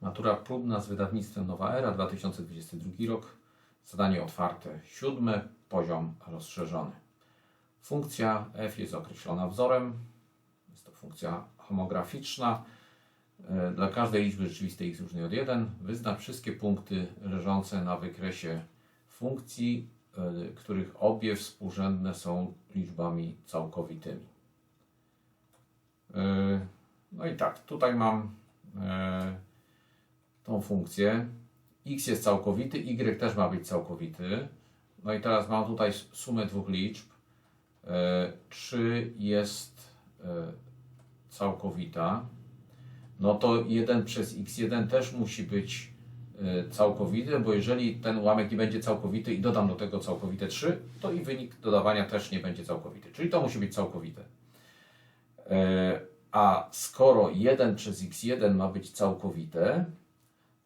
Matura próbna z wydawnictwem Nowa Era 2022 rok. Zadanie otwarte siódme, poziom rozszerzony. Funkcja f jest określona wzorem. Jest to funkcja homograficzna. E, Dla każdej liczby rzeczywistej x różnej od 1 wyznacz wszystkie punkty leżące na wykresie funkcji, e, których obie współrzędne są liczbami całkowitymi. E, No i tak, tutaj mam tą funkcję. x jest całkowity, y też ma być całkowity. No i teraz mam tutaj sumę dwóch liczb. E, Czy jest e, całkowita? No to 1 przez x1 też musi być e, całkowity, bo jeżeli ten ułamek nie będzie całkowity i dodam do tego całkowite 3, to i wynik dodawania też nie będzie całkowity. Czyli to musi być całkowite. E, A skoro 1 przez x1 ma być całkowite,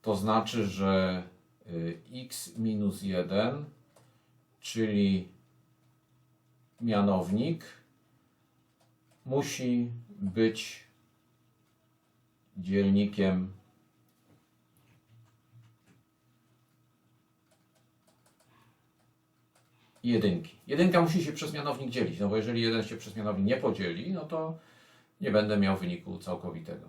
to znaczy, że y, x minus 1, czyli mianownik, musi być dzielnikiem jedynki. Jedynka musi się przez mianownik dzielić, no bo jeżeli jeden się przez mianownik nie podzieli, no to nie będę miał wyniku całkowitego.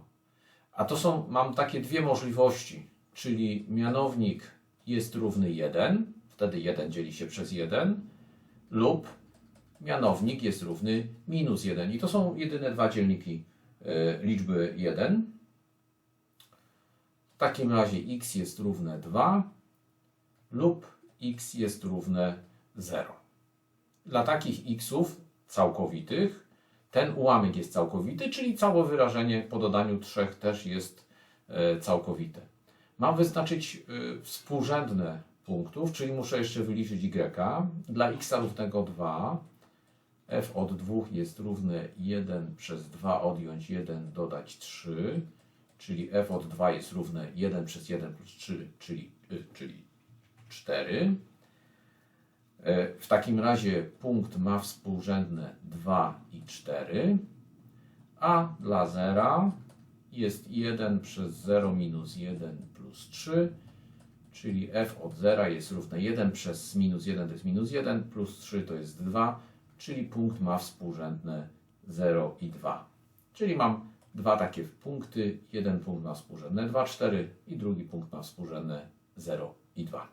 A to są, mam takie dwie możliwości, czyli mianownik jest równy 1, wtedy 1 dzieli się przez 1, lub mianownik jest równy minus 1. I to są jedyne dwa dzielniki e, liczby 1. W takim razie x jest równe 2 lub x jest równe 0. Dla takich xów całkowitych ten ułamek jest całkowity, czyli całe wyrażenie po dodaniu trzech też jest e, całkowite. Mam wyznaczyć e, współrzędne punktów, czyli muszę jeszcze wyliczyć y. Dla x równego 2 f od 2 jest równe 1 przez 2 odjąć 1 dodać 3, czyli f od 2 jest równe 1 przez 1 plus 3, czyli, y, czyli 4. E, W takim razie punkt ma współrzędne 2 i 4, a dla zera jest 1 przez 0 minus 1 plus 3, czyli f od zera jest równe 1 przez minus 1 to jest minus 1, plus 3 to jest 2, czyli punkt ma współrzędne 0 i 2. Czyli mam dwa takie punkty, jeden punkt ma współrzędne 2, 4 i drugi punkt ma współrzędne 0 i 2.